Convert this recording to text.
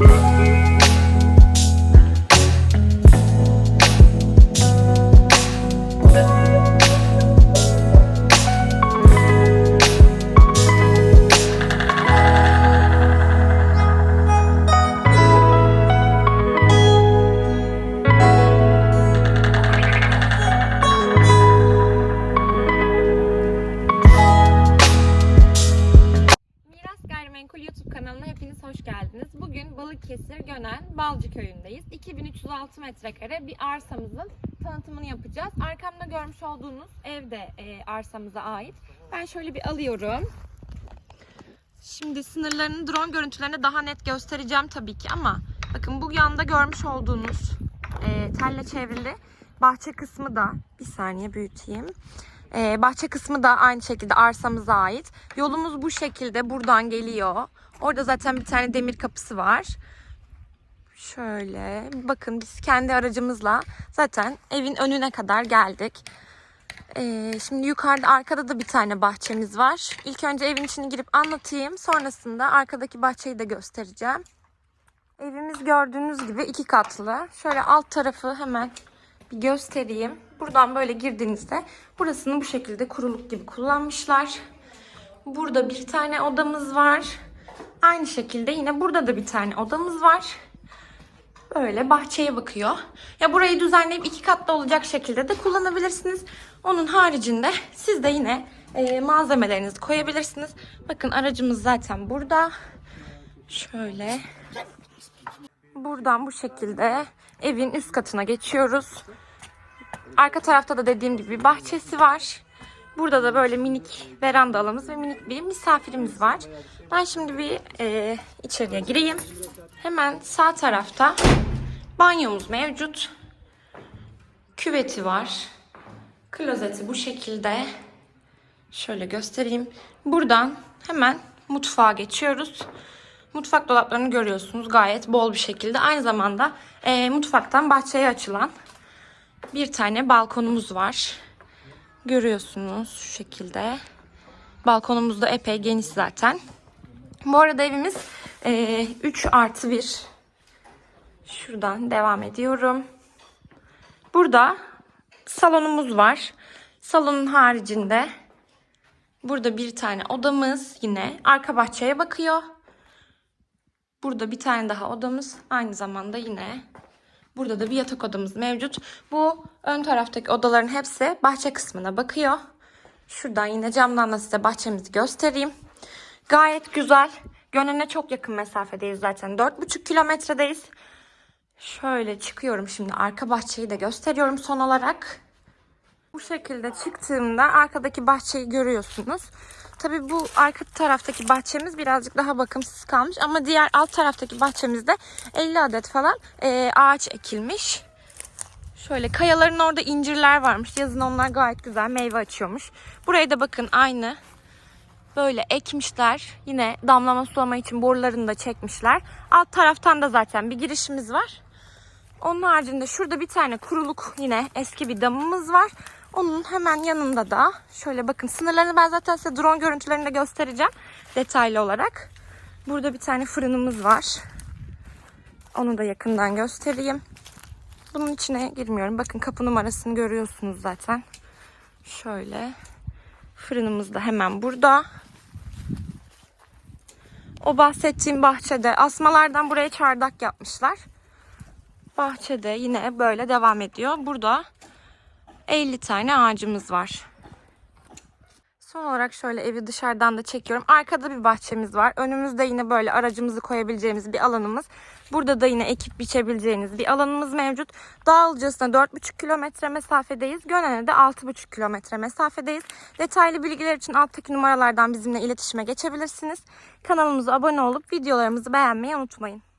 Boom. YouTube kanalına hepiniz hoş geldiniz. Bugün Balıkesir Gönen Balcı köyündeyiz. 2306 metrekare bir arsamızın tanıtımını yapacağız. Arkamda görmüş olduğunuz ev de e, arsamıza ait. Ben şöyle bir alıyorum. Şimdi sınırlarını drone görüntülerinde daha net göstereceğim tabii ki ama bakın bu yanda görmüş olduğunuz e, telle çevrili bahçe kısmı da bir saniye büyüteyim. E, bahçe kısmı da aynı şekilde arsamıza ait. Yolumuz bu şekilde buradan geliyor. Orada zaten bir tane demir kapısı var. Şöyle bakın biz kendi aracımızla zaten evin önüne kadar geldik. Ee, şimdi yukarıda arkada da bir tane bahçemiz var. İlk önce evin içine girip anlatayım. Sonrasında arkadaki bahçeyi de göstereceğim. Evimiz gördüğünüz gibi iki katlı. Şöyle alt tarafı hemen bir göstereyim. Buradan böyle girdiğinizde burasını bu şekilde kuruluk gibi kullanmışlar. Burada bir tane odamız var. Aynı şekilde yine burada da bir tane odamız var. Böyle bahçeye bakıyor. Ya burayı düzenleyip iki katlı olacak şekilde de kullanabilirsiniz. Onun haricinde siz de yine e, malzemelerinizi koyabilirsiniz. Bakın aracımız zaten burada. Şöyle. Buradan bu şekilde evin üst katına geçiyoruz. Arka tarafta da dediğim gibi bir bahçesi var. Burada da böyle minik veranda alanımız ve minik bir misafirimiz var. Ben şimdi bir e, içeriye gireyim. Hemen sağ tarafta banyomuz mevcut. Küveti var. Klozeti bu şekilde. Şöyle göstereyim. Buradan hemen mutfağa geçiyoruz. Mutfak dolaplarını görüyorsunuz gayet bol bir şekilde. Aynı zamanda e, mutfaktan bahçeye açılan bir tane balkonumuz var. Görüyorsunuz şu şekilde. Balkonumuz da epey geniş zaten. Bu arada evimiz e, 3 artı 1. Şuradan devam ediyorum. Burada salonumuz var. Salonun haricinde burada bir tane odamız yine arka bahçeye bakıyor. Burada bir tane daha odamız aynı zamanda yine burada da bir yatak odamız mevcut. Bu ön taraftaki odaların hepsi bahçe kısmına bakıyor. Şuradan yine camdan da size bahçemizi göstereyim. Gayet güzel. Gönen'e çok yakın mesafedeyiz zaten. 4,5 kilometredeyiz. Şöyle çıkıyorum şimdi. Arka bahçeyi de gösteriyorum son olarak. Bu şekilde çıktığımda arkadaki bahçeyi görüyorsunuz. Tabii bu arka taraftaki bahçemiz birazcık daha bakımsız kalmış. Ama diğer alt taraftaki bahçemizde 50 adet falan e, ağaç ekilmiş. Şöyle kayaların orada incirler varmış. Yazın onlar gayet güzel meyve açıyormuş. Burayı da bakın aynı böyle ekmişler. Yine damlama sulama için borularını da çekmişler. Alt taraftan da zaten bir girişimiz var. Onun haricinde şurada bir tane kuruluk yine eski bir damımız var. Onun hemen yanında da şöyle bakın sınırlarını ben zaten size drone görüntülerinde göstereceğim detaylı olarak. Burada bir tane fırınımız var. Onu da yakından göstereyim. Bunun içine girmiyorum. Bakın kapı numarasını görüyorsunuz zaten. Şöyle. Fırınımız da hemen burada. O bahsettiğim bahçede asmalardan buraya çardak yapmışlar. Bahçede yine böyle devam ediyor. Burada 50 tane ağacımız var. Son olarak şöyle evi dışarıdan da çekiyorum. Arkada bir bahçemiz var. Önümüzde yine böyle aracımızı koyabileceğimiz bir alanımız. Burada da yine ekip biçebileceğiniz bir alanımız mevcut. Dağılcasına 4,5 kilometre mesafedeyiz. Gönen'e de 6,5 kilometre mesafedeyiz. Detaylı bilgiler için alttaki numaralardan bizimle iletişime geçebilirsiniz. Kanalımıza abone olup videolarımızı beğenmeyi unutmayın.